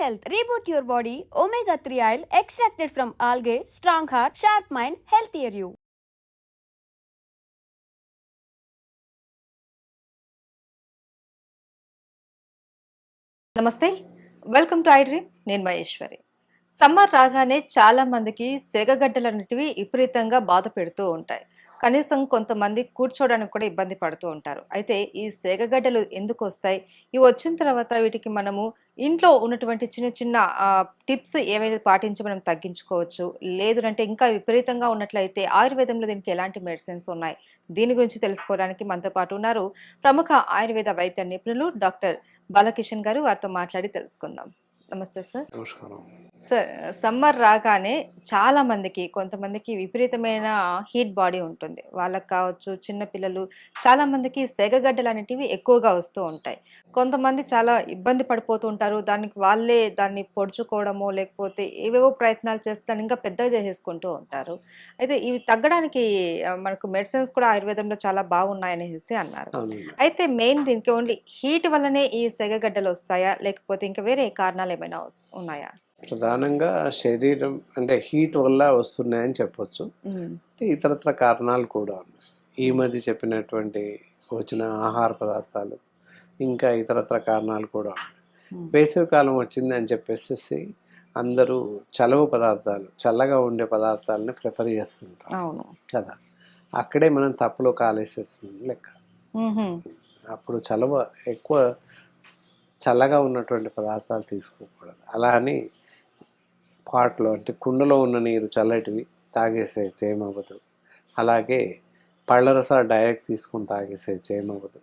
Health reboot your body omega three oil extracted from algae strong heart sharp mind healthier you నమస్తే. Welcome to iDream నేను Maheshwari. Summer రాగానే చాలామందికి సెగగడ్డలు అనేటివి విపరీతంగా బాధ పెడుతూ ఉంటాయి. కనీసం కొంతమంది కూర్చోవడానికి కూడా ఇబ్బంది పడుతూ ఉంటారు. అయితే ఈ సేగగడ్డలు ఎందుకు వస్తాయి? ఇవి వచ్చిన తర్వాత వీటికి మనము ఇంట్లో ఉన్నటువంటి చిన్న చిన్న టిప్స్ ఏవైతే పాటించి మనం తగ్గించుకోవచ్చు? లేదు అంటే ఇంకా విపరీతంగా ఉన్నట్లయితే ఆయుర్వేదంలో దీనికి ఎలాంటి మెడిసిన్స్ ఉన్నాయి? దీని గురించి తెలుసుకోవడానికి మనతో పాటు ఉన్నారు ప్రముఖ ఆయుర్వేద వైద్య నిపుణులు డాక్టర్ బాలకిషన్ గారు. వారితో మాట్లాడి తెలుసుకుందాం. నమస్తే సార్. నమస్కారం. సార్ సమ్మర్ రాగానే చాలా మందికి కొంతమందికి విపరీతమైన హీట్ బాడీ ఉంటుంది. వాళ్ళకి కావచ్చు చిన్నపిల్లలు చాలా మందికి సెగగడ్డలు అనేటివి ఎక్కువగా వస్తూ ఉంటాయి. కొంతమంది చాలా ఇబ్బంది పడిపోతూ ఉంటారు. దానికి వాళ్ళే దాన్ని పొడుచుకోవడము లేకపోతే ఏవేవో ప్రయత్నాలు చేసి దాన్ని ఇంకా పెద్దగా చేసేసుకుంటూ ఉంటారు. అయితే ఇవి తగ్గడానికి మనకు మెడిసిన్స్ కూడా ఆయుర్వేదంలో చాలా బాగున్నాయనేసి అన్నారు. అయితే మెయిన్ దీనికి ఓన్లీ హీట్ వల్లనే ఈ సెగగడ్డలు వస్తాయా? లేకపోతే ఇంకా వేరే కారణాలు ఏమైనా ఉన్నాయా? ప్రధానంగా శరీరం అంటే హీట్ వల్ల వస్తున్నాయని చెప్పొచ్చు. ఇతరత్ర కారణాలు కూడా ఉన్నాయి. ఈ మధ్య చెప్పినటువంటి వచ్చిన ఆహార పదార్థాలు ఇంకా ఇతరత్ర కారణాలు కూడా ఉన్నాయి. వేసవి కాలం వచ్చింది అని చెప్పేసి అందరూ చలవ పదార్థాలు చల్లగా ఉండే పదార్థాలని ప్రిఫర్ చేస్తుంటారు. అవును. కదా? అక్కడే మనం తప్పులో కాలేసేస్తున్నాం లెక్క. అప్పుడు చలవ ఎక్కువ చల్లగా ఉన్నటువంటి పదార్థాలు తీసుకోకూడదు. అలా అని పాట్లో అంటే కుండలో ఉన్న నీరు చల్లటివి తాగేసే చేయమవ్వదు. అలాగే పళ్ళ రసాలు డైరెక్ట్ తీసుకుని తాగేసే చేయమవ్వదు.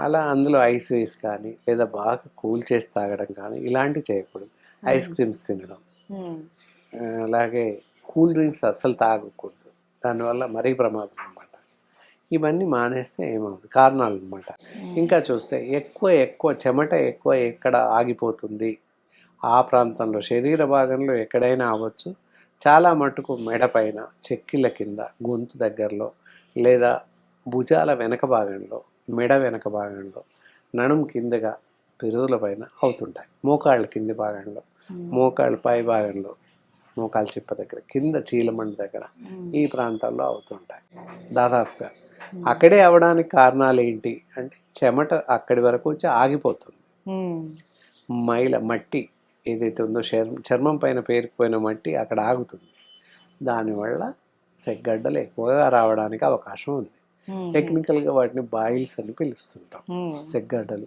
అలా అందులో ఐస్ వేసి కానీ లేదా బాగా కూల్ చేసి తాగడం కానీ ఇలాంటివి చేయకూడదు. ఐస్ క్రీమ్స్ తినడం. అలాగే కూల్ డ్రింక్స్ అస్సలు తాగకూడదు. దానివల్ల మరీ ప్రమాదం ఇవన్నీ మానేస్తే ఏమవుతుంది కారణాలు అనమాట ఇంకా చూస్తే ఎక్కువ ఎక్కువ చెమట ఎక్కువ ఎక్కడ ఆగిపోతుంది? ఆ ప్రాంతంలో శరీర భాగంలో ఎక్కడైనా అవ్వచ్చు. చాలా మటుకు మెడ పైన చెక్కిళ్ళ కింద గొంతు దగ్గరలో లేదా భుజాల వెనక భాగంలో మెడ వెనక భాగంలో నడుం కిందగా పెరుదుల పైన అవుతుంటాయి. మోకాళ్ళ కింది భాగంలో. మోకాళ్ళ పై భాగంలో మోకాళ్ళ చిప్ప దగ్గర కింద చీలమండి దగ్గర. ఈ ప్రాంతాల్లో అవుతుంటాయి. దాదాపుగా అక్కడే అవడానికి కారణాలు ఏంటి అంటే చెమట అక్కడి వరకు వచ్చి ఆగిపోతుంది. మ్మ్. మైల మట్టి ఏదైతే ఉందో చర్మం పైన పేరుకుపోయిన మట్టి అక్కడ ఆగుతుంది. దానివల్ల సెగ్గడ్డలు ఎక్కువగా రావడానికి అవకాశం ఉంది. టెక్నికల్గా వాటిని బాయిల్స్ అని పిలుస్తుంటాం. సెగ్గడ్డలు.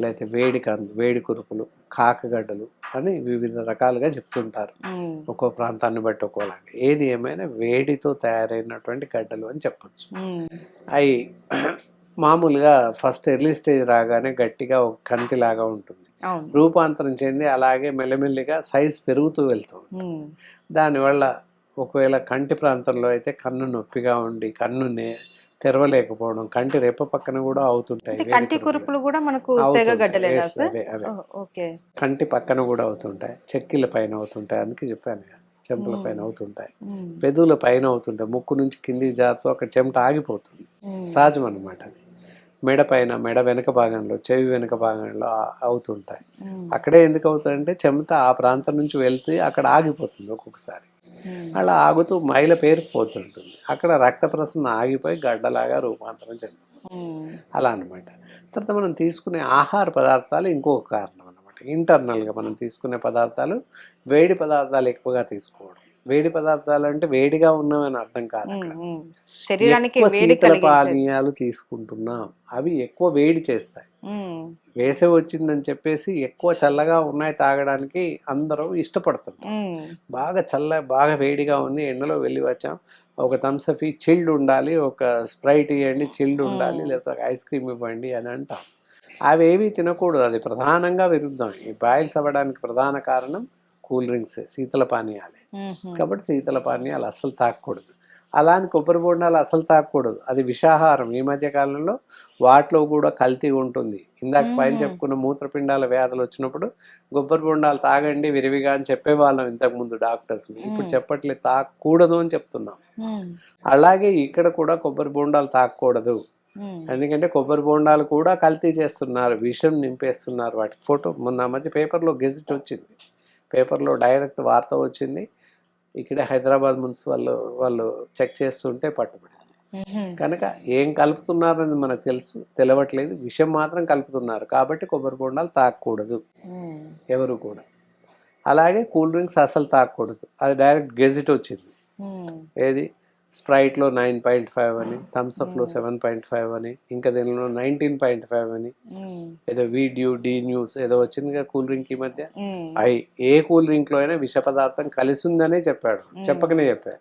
లేకపోతే వేడి కందు వేడి కురుపులు కాకగడ్డలు అని వివిధ రకాలుగా చెప్తుంటారు. ఒక్కో ప్రాంతాన్ని బట్టి ఒక్కోలాగా ఏది ఏమైనా వేడితో తయారైనటువంటి గడ్డలు అని చెప్పొచ్చు. అవి మామూలుగా ఫస్ట్ ఎర్లీ స్టేజ్ రాగానే గట్టిగా ఒక కంతిలాగా ఉంటుంది రూపాంతరం చెంది అలాగే మెల్లమెల్లిగా సైజ్ పెరుగుతూ వెళ్తుంది. దానివల్ల ఒకవేళ కంటి ప్రాంతంలో అయితే కన్ను నొప్పిగా ఉండి కన్ను తెరవలేకపోవడం కంటి రెప్ప పక్కన కూడా అవుతుంటాయి కంటి కురుపులు. కూడా మనకు ఓకే కంటి పక్కన కూడా అవుతుంటాయి చెక్కిళ్ళ పైన అవుతుంటాయి అందుకే చెప్పాను చెంపల. పైన అవుతుంటాయి. పెదవుల పైన అవుతుంటాయి ముక్కు నుంచి కిందికి జారుతూ అక్కడ చెమట ఆగిపోతుంది. సహజం అనమాట అది మెడ పైన మెడ వెనక భాగంలో చెవి వెనక భాగంలో అవుతుంటాయి. అక్కడే ఎందుకు అవుతాయంటే చెమట ఆ ప్రాంతం నుంచి వెళ్తే అక్కడ ఆగిపోతుంది ఒక్కొక్కసారి. అలా ఆగుతూ మైల పేరుకుపోతుంటుంది అక్కడ రక్త ప్రసరణ ఆగిపోయి గడ్డలాగా రూపాంతరం చెందుతుంది. మ్మ్. అలా అనమాట తర్వాత మనం తీసుకునే ఆహార పదార్థాలు ఇంకొక కారణం అనమాట ఇంటర్నల్గా మనం తీసుకునే పదార్థాలు వేడి పదార్థాలు ఎక్కువగా తీసుకోవడం. వేడి పదార్థాలు అంటే వేడిగా ఉన్నవని అర్థం కాదు. శరీరానికి శీతల పానీయాలు తీసుకుంటున్నాం. అవి ఎక్కువ వేడి చేస్తాయి. వేసవి వచ్చిందని చెప్పేసి ఎక్కువ చల్లగా ఉన్నాయి తాగడానికి అందరూ ఇష్టపడుతుంటారు. మ్మ్. బాగా చల్ల బాగా వేడిగా ఉంది. ఎండలో వెళ్ళి వచ్చాం. ఒక థమ్సఫీ చిల్డ్ ఉండాలి. ఒక స్ప్రైట్ ఇవ్వండి చిల్డ్ ఉండాలి. లేకపోతే ఒక ఐస్ క్రీమ్ ఇవ్వండి అని అంటాం. అవి ఏవి తినకూడదు. అది ప్రధానంగా విరుద్ధం. ఈ బాయిల్స్ అవ్వడానికి ప్రధాన కారణం కూల్ డ్రింక్స్ శీతల పానీయాలే. కాబట్టి శీతల పానీయాలు అసలు తాగకూడదు అలా అని కొబ్బరి బొండాలు అసలు తాగకూడదు అది విషాహారం. ఈ మధ్య కాలంలో వాటిలో కూడా కల్తీ ఉంటుంది. ఇందాక పైన. చెప్పుకున్న మూత్రపిండాల వ్యాధులు వచ్చినప్పుడు కొబ్బరి బొండాలు తాగండి విరివిగా అని చెప్పేవాళ్ళం ఇంతకు ముందు డాక్టర్స్. ఇప్పుడు మ్మ్. చెప్పట్లేదు తాగకూడదు అని చెప్తున్నాం. అలాగే ఇక్కడ కూడా కొబ్బరి బొండాలు తాగకూడదు ఉమ్. ఎందుకంటే కొబ్బరి బోండాలు కూడా కల్తీ చేస్తున్నారు. విషం నింపేస్తున్నారు వాటికి. ఫోటో మొన్న మధ్య పేపర్లో గెజిట్ వచ్చింది. పేపర్లో డైరెక్ట్ వార్త వచ్చింది. ఇక్కడే హైదరాబాద్ మున్సిపల్ వాళ్ళు చెక్ చేస్తుంటే పట్టుబడింది. కనుక ఏం కలుపుతున్నారని మనకు తెలుసు తెలవట్లేదు. విషం మాత్రం కలుపుతున్నారు. కాబట్టి కొబ్బరి బొండాలు తాగకూడదు ఉమ్. ఎవరు కూడా. అలాగే కూల్ డ్రింక్స్ అసలు తాగకూడదు అది డైరెక్ట్ గెజిట్ వచ్చింది. ఏది? స్ప్రైట్లో నైన్ పాయింట్ ఫైవ్ అని థమ్స్అప్లో సెవెన్ పాయింట్ ఫైవ్ అని ఇంకా దీనిలో నైన్టీన్ పాయింట్ ఫైవ్ అని. ఉమ్. ఏదో వీడియో డి న్యూస్ ఏదో వచ్చింది కదా కూల్ డ్రింక్ ఈ మధ్య. అయి ఏ కూల్ డ్రింక్లో అయినా విష పదార్థం కలిసి ఉందనే చెప్పాడు చెప్పకనే చెప్పాడు.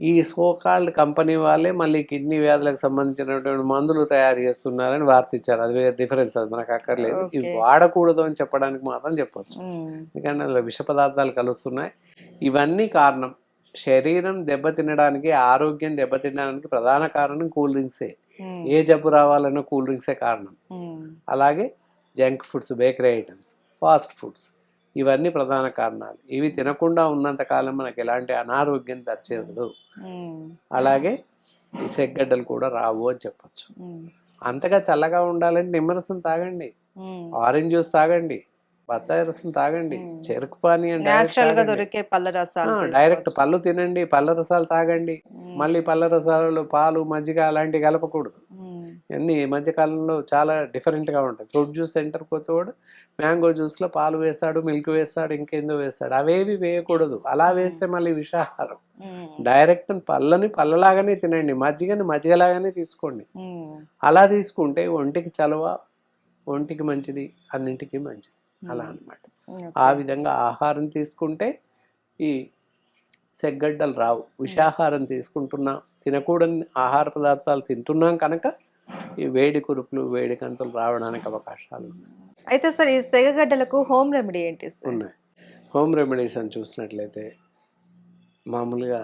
ఈ సోకాల్డ్ కంపెనీ వాళ్ళే మళ్ళీ కిడ్నీ వ్యాధులకు సంబంధించినటువంటి మందులు తయారు చేస్తున్నారని వార్త ఇచ్చారు అది వేరే డిఫరెన్స్ అది మనకు అక్కర్లేదు. ఇవి. వాడకూడదు అని చెప్పడానికి మాత్రం చెప్పొచ్చు. ఉమ్. ఎందుకంటే అందులో విష పదార్థాలు కలుస్తున్నాయి. ఇవన్నీ కారణం. శరీరం దెబ్బతినడానికి ఆరోగ్యం దెబ్బతినడానికి ప్రధాన కారణం కూల్ డ్రింక్సే ఉమ్. ఏ జబ్బు రావాలన్నా కూల్ డ్రింక్సే కారణం ఉమ్. అలాగే junk foods bakery items fast foods ఇవన్నీ ప్రధాన కారణాలు ఇవి తినకుండా ఉన్నంత కాలం మనకి ఎలాంటి అనారోగ్యం దరిచేయదు ఉమ్. అలాగే ఈ సెగ్గడ్డలు కూడా రావు అని చెప్పొచ్చు. అంతగా చల్లగా ఉండాలంటే నిమ్మరసం తాగండి. ఆరెంజ్ జ్యూస్ తాగండి బత్తాయి రసం తాగండి. చెరుకు పానీ గా దొరికే పళ్ళ రసాలు డైరెక్ట్ పళ్ళు తినండి పళ్ళ రసాలు తాగండి. మళ్ళీ పళ్ళ రసాలలో పాలు మజ్జిగ అలాంటివి కలపకూడదు. అన్నీ మధ్యకాలంలో చాలా డిఫరెంట్గా ఉంటాయి. ఫ్రూట్ జ్యూస్ సెంటర్ పోతే కూడా మ్యాంగో జ్యూస్లో పాలు వేస్తాడు మిల్క్ వేస్తాడు ఇంకేందో వేస్తాడు. అవేవి వేయకూడదు. అలా వేస్తే మళ్ళీ విషాహారం. డైరెక్ట్ పళ్ళని పళ్ళలాగానే తినండి. మజ్జిగని మజ్జిగలాగానే తీసుకోండి. అలా తీసుకుంటే ఒంటికి చలవ ఒంటికి మంచిది అన్నింటికి మంచిది. అలా అన్నమాట. ఓకే. ఆ విధంగా ఆహారం తీసుకుంటే ఈ సెగ్గడ్డలు రావు. విషాహారం తీసుకుంటున్నాం తినకూడని ఆహార పదార్థాలు తింటున్నాం కనుక ఈ వేడి కురుపులు వేడి కంతులు రావడానికి అవకాశాలు అయితే సార్ ఈ సెగగడ్డలకు హోమ్ రెమెడీ ఏంటి ఉన్నాయి. హోమ్ రెమెడీస్ అని చూసినట్లయితే మామూలుగా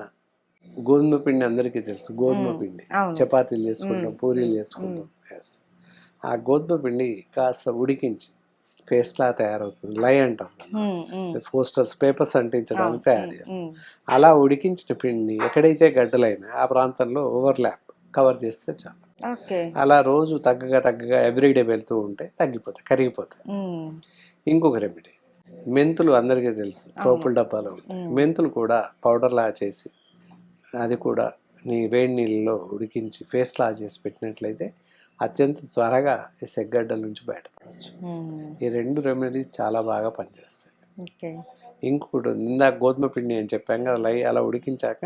గోధుమ పిండి అందరికీ తెలుసు. గోధుమ. పిండి. చపాతీలు చేసుకుంటాం. పూరీలు. చేసుకుంటాం. ఎస్ ఆ గోధుమ పిండి కాస్త ఉడికించి పేస్ట్లా తయారవుతుంది లై అంటాం. పోస్టర్స్ పేపర్స్ అంటించడానికి. తయారు. చేస్తాం. అలా ఉడికించిన పిండిని ఎక్కడైతే గడ్డలైనా ఆ ప్రాంతంలో ఓవర్లాప్ కవర్ చేస్తే చాలు అలా రోజు తగ్గగా తగ్గగా ఎవ్రీడే వెళ్తూ ఉంటే తగ్గిపోతాయి కరిగిపోతాయి. ఇంకొక రెమెడీ మెంతులు అందరికీ తెలుసు పోపుల డబ్బాలో ఉంటాయి. మెంతులు కూడా పౌడర్ లా చేసి అది కూడా నీ వేడి నీళ్ళలో ఉడికించి ఫేస్ లా చేసి పెట్టినట్లయితే అత్యంత త్వరగా ఈ సెగ్గడ్డల నుంచి బయటపడవచ్చు. ఈ రెండు రెమెడీస్ చాలా బాగా పనిచేస్తాయి ఇంకొకటి. ఇందాక గోధుమ పిండి అని చెప్పాం కదా లై అలా ఉడికించాక.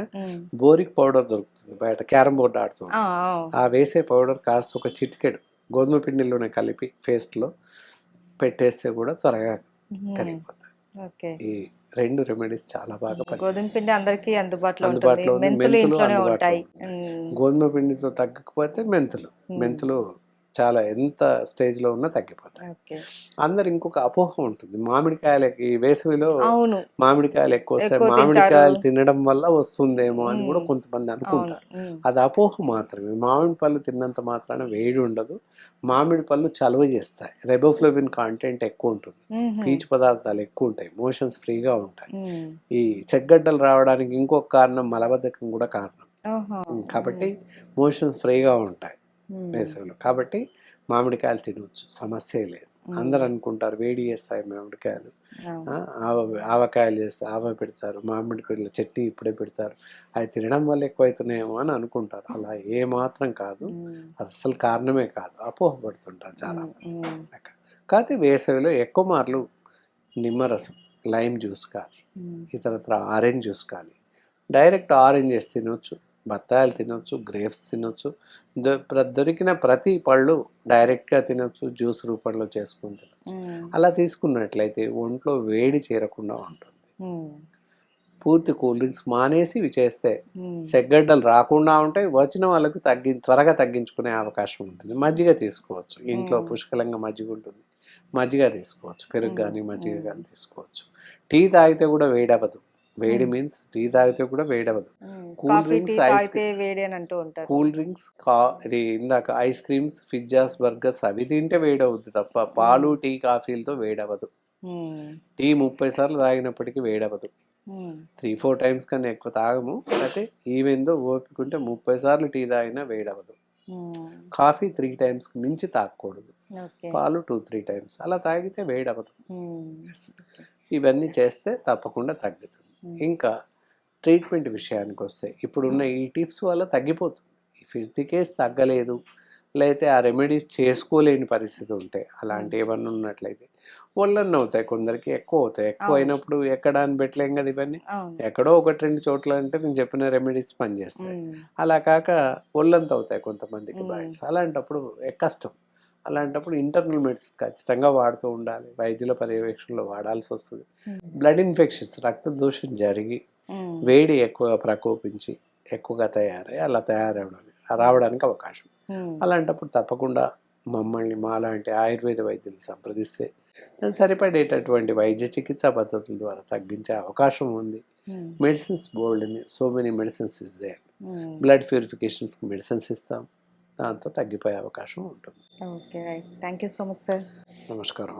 బోరిక్ పౌడర్ దొరుకుతుంది బయట క్యారమ్ బోర్డ్ ఆడుతుంది ఆ, వేసే పౌడర్ కాస్త ఒక చిటికెడు గోధుమ పిండిలోనే కలిపి పేస్ట్లో పెట్టేస్తే కూడా త్వరగా ఉమ్. ఈ రెండు రెమెడీస్ చాలా బాగా గోధుమ పిండి అందరికీ అందుబాటులో అందుబాటులో. మెంతులు అందుబాటులో. గోధుమ పిండితో తగ్గకపోతే మెంతులు. మెంతులు చాలా ఎంత స్టేజ్లో ఉన్నా తగ్గిపోతాయి. అందరు ఇంకొక అపోహ ఉంటుంది. మామిడికాయలకి వేసవిలో మామిడికాయలు ఎక్కువ వస్తాయి మామిడికాయలు. తినడం వల్ల వస్తుందేమో అని కూడా. కొంతమంది అనుకుంటారు. అది అపోహ మాత్రమే. మామిడి పళ్ళు తిన్నంత మాత్రాన వేడి ఉండదు. మామిడి పళ్ళు చలువ చేస్తాయి. రెబోఫ్లోవిన్ కాంటెంట్ ఎక్కువ ఉంటుంది. పీచు పదార్థాలు ఎక్కువ ఉంటాయి. మోషన్స్ ఫ్రీగా ఉంటాయి. ఈ చెగ్గడ్డలు రావడానికి ఇంకొక కారణం మలబద్ధకం కూడా కారణం. కాబట్టి మోషన్స్ ఫ్రీగా ఉంటాయి. వేసవిలో. కాబట్టి మామిడికాయలు తినవచ్చు సమస్య లేదు. అందరు అనుకుంటారు వేడి చేస్తాయి మామిడికాయలు. ఆవ ఆవకాయలు చేస్తే ఆవ పెడతారు. మామిడికాయల చట్నీ ఇప్పుడే పెడతారు. అవి తినడం వల్ల ఎక్కువైతున్నాయేమో అని అనుకుంటారు. అలా ఏ మాత్రం కాదు. అసలు కారణమే కాదు. అపోహపడుతుంటారు చాలా. కాకపోతే వేసవిలో ఎక్కువ మార్లు నిమ్మరసం లైమ్ జ్యూస్ కానీ. ఇతరత్ర ఆరెంజ్ జ్యూస్ కానీ డైరెక్ట్ ఆరెంజెస్ తినొచ్చు. బత్తాయిలు తినొచ్చు గ్రేప్స్ తినొచ్చు దొరికిన ప్రతి పళ్ళు డైరెక్ట్గా తినొచ్చు జ్యూస్ రూపంలో చేసుకుని తినొచ్చు. అలా తీసుకున్నట్లయితే ఒంట్లో వేడి చేరకుండా ఉంటుంది. పూర్తి కూల్ డ్రింక్స్ మానేసి ఇవి చేస్తే. సెగ్గడ్డలు రాకుండా ఉంటాయి వచ్చిన వాళ్ళకు తగ్గి త్వరగా తగ్గించుకునే అవకాశం ఉంటుంది మజ్జిగ తీసుకోవచ్చు ఇంట్లో. పుష్కలంగా మజ్జిగ ఉంటుంది మజ్జిగ తీసుకోవచ్చు పెరుగు. కానీ మజ్జిగ. కానీ తీసుకోవచ్చు టీ తాగితే కూడా వేడవదు వేడి. మీన్స్ టీ తాగితే కూడా వేడవదు ఉమ్. కూల్ డ్రింక్స్, ఐస్ తాగితే వేడి అని అంటూ ఉంటారు. కూల్ డ్రింక్స్ ఇది ఇందాక ఐస్ క్రీమ్స్ పిజ్జాస్ బర్గర్స్ అవి తింటే వేడవుద్ది తప్ప పాలు టీ కాఫీలతో వేడవదు ఉమ్. టీ ముప్పై సార్లు తాగినప్పటికీ వేడవదు. త్రీ ఫోర్ టైమ్స్ కన్నా ఎక్కువ తాగము. అయితే ఈవెందో ఓపిక ఉంటే ముప్పై సార్లు టీ తాగినా వేడవదు కాఫీ త్రీ టైమ్స్ మించి తాగకూడదు. పాలు టూ త్రీ టైమ్స్ అలా తాగితే వేడి అవ్వదు ఇవన్నీ చేస్తే తప్పకుండా తగ్గుతుంది. ఇంకా ట్రీట్మెంట్ విషయానికి వస్తే ఇప్పుడున్న ఈ టిప్స్ వల్ల తగ్గిపోతుంది. ఫిఫ్తీ కేస్ తగ్గలేదు లేకపోతే ఆ రెమెడీస్ చేసుకోలేని పరిస్థితి ఉంటే అలాంటి ఏమన్నా ఉన్నట్లయితే ఒళ్ళన్న అవుతాయి కొందరికి ఎక్కువ అవుతాయి. ఎక్కువ. అయినప్పుడు ఎక్కడ అని పెట్టలేం కదా ఇవన్నీ. ఎక్కడో ఒకటి రెండు చోట్ల అంటే నేను చెప్పిన రెమెడీస్ పనిచేస్తాయి. ఉమ్. అలా కాక ఒళ్ళంత అవుతాయి కొంతమందికి అలాంటప్పుడు కష్టం. అలాంటప్పుడు ఇంటర్నల్ మెడిసిన్ ఖచ్చితంగా వాడుతూ ఉండాలి వైద్యుల పర్యవేక్షణలో వాడాల్సి వస్తుంది ఉమ్. బ్లడ్ ఇన్ఫెక్షన్స్ రక్త దోషం జరిగి ఉమ్. వేడి ఎక్కువగా ప్రకోపించి ఎక్కువగా తయారై అలా తయారవడానికి రావడానికి అవకాశం ఉమ్. అలాంటప్పుడు తప్పకుండా మమ్మల్ని మాలాంటి ఆయుర్వేద వైద్యులు సంప్రదిస్తే సరిపడేటటువంటి వైద్య చికిత్సా పద్ధతుల ద్వారా తగ్గించే అవకాశం ఉంది. Medicines bold so many medicines is there um. Blood ప్యూరిఫికేషన్స్కి మెడిసిన్స్ ఇస్తాం దాంతో తగ్గిపోయే అవకాశం ఉంటుంది. Okay right. Thank you so much sir. నమస్కారం.